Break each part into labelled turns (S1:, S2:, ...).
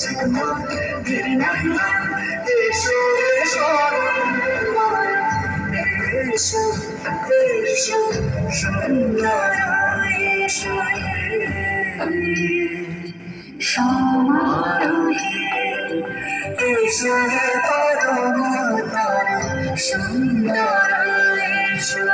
S1: ঝিকমা গিরি নাহিলা এসো এসো এসো এসো সুন্দর এসো
S2: সমারোহে
S1: হে পরমতর
S2: সুন্দর এসো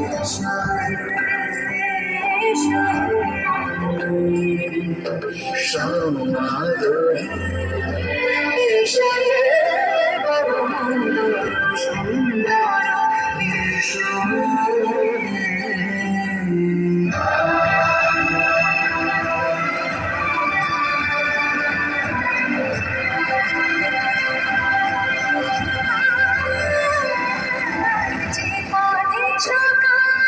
S2: আকাশ কাটে চাঁদেরই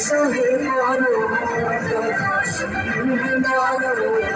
S1: সহে মরো সহে মরো